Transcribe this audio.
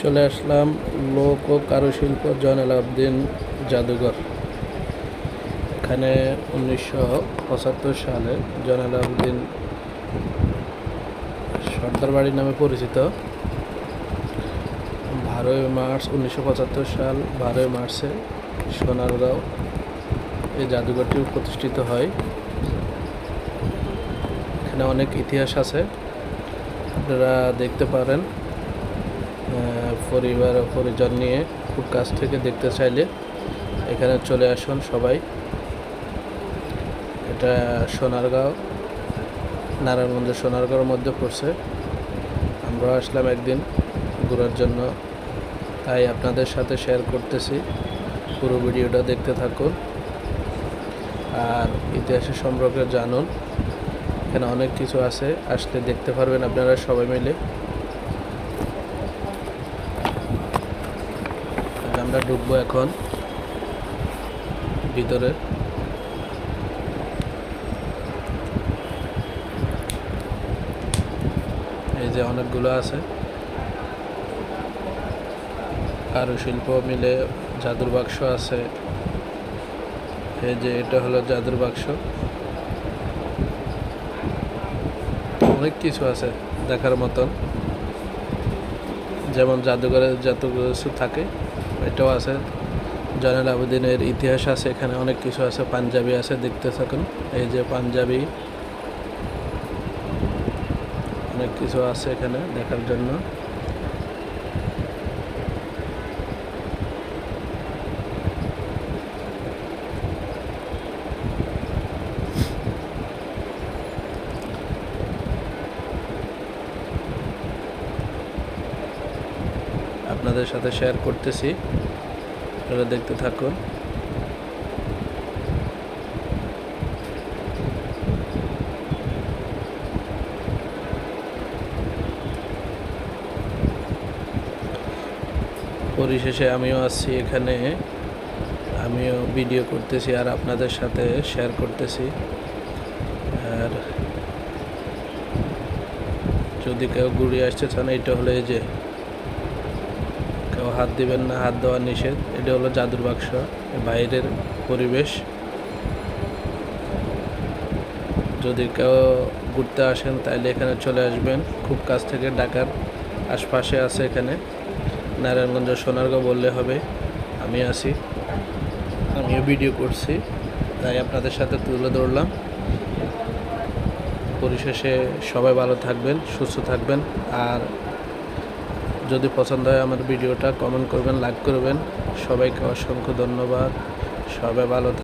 চলে আসলাম লোক ও কারুশিল্প জয়নাল আবদিন জাদুঘর। এখানে উনিশশো পঁচাত্তর সালে জয়নাল আবদিন সর্দার বাড়ি নামে পরিচিত। বারোই মার্চ উনিশশো পঁচাত্তর সাল, বারোই মার্চে সোনারগাঁও এই জাদুঘরটি প্রতিষ্ঠিত হয়। এখানে অনেক ইতিহাস আছে, আপনারা দেখতে পারেন। পরিবার পরিজন নিয়ে খুব কাছ থেকে দেখতে চাইলে এখানে চলে আসুন সবাই। এটা সোনারগাঁও, নারায়ণগঞ্জ সোনারগাঁওর মধ্যে পড়ছে। আমরা আসলাম একদিন ঘোরার জন্য। তাই আপনাদের সাথে শেয়ার করতেছি। পুরো ভিডিওটা দেখতে থাকুন। আর ইতিহাসের সম্পর্কে জানুন। এখানে অনেক কিছু আছে, আসলে দেখতে পারবেন আপনারা সবাই মিলে। আমরা ঢুকবো এখন ভিতরে। এই যে অনেকগুলো আছে। কারুশিল্প মিলে জাদুর বাক্স আছে। এই যে এটা হলো জাদুর বাক্স। অনেক কিছু আছে দেখার মতন। যেমন জাদুঘরে যত কিছু থাকে। এটাও আছে। জয়নাল আবেদিনের ইতিহাস আছে, এখানে অনেক কিছু আছে, পাঞ্জাবি আছে, দেখতে থাকুন। এই যে পাঞ্জাবি, অনেক কিছু আছে এখানে দেখার জন্য। আপনাদের সাথে শেয়ার করতেছি। আপনারা দেখতে থাকুন। পরিশেষে আমিও আসছি এখানে। আমিও ভিডিও করতেছি আর আপনাদের সাথে শেয়ার করতেছি। আর যদি কেউ ঘুরে আসতে চান এটা হলে যে কেউ হাত দিবেন না, হাত দেওয়া নিষেধ। এটা হলো জাদুর বাক্স বাইরের পরিবেশ। যদি কেউ ঘুরতে আসেন তাহলে এখানে চলে আসবেন। খুব কাছ থেকে ঢাকার আশপাশে আছে এখানে। নারায়ণগঞ্জ সোনারগাঁও বললে হবে, আমি আছি। আমিও ভিডিও করছি, তাই আপনাদের সাথে তুলে ধরলাম। পরিশেষে সবাই ভালো থাকবেন, সুস্থ থাকবেন, আর যদি পছন্দ হয় আমার ভিডিওটা কমেন্ট করবেন লাইক করবেন। সবাইকে অসংখ্য ধন্যবাদ। সবাই ভালো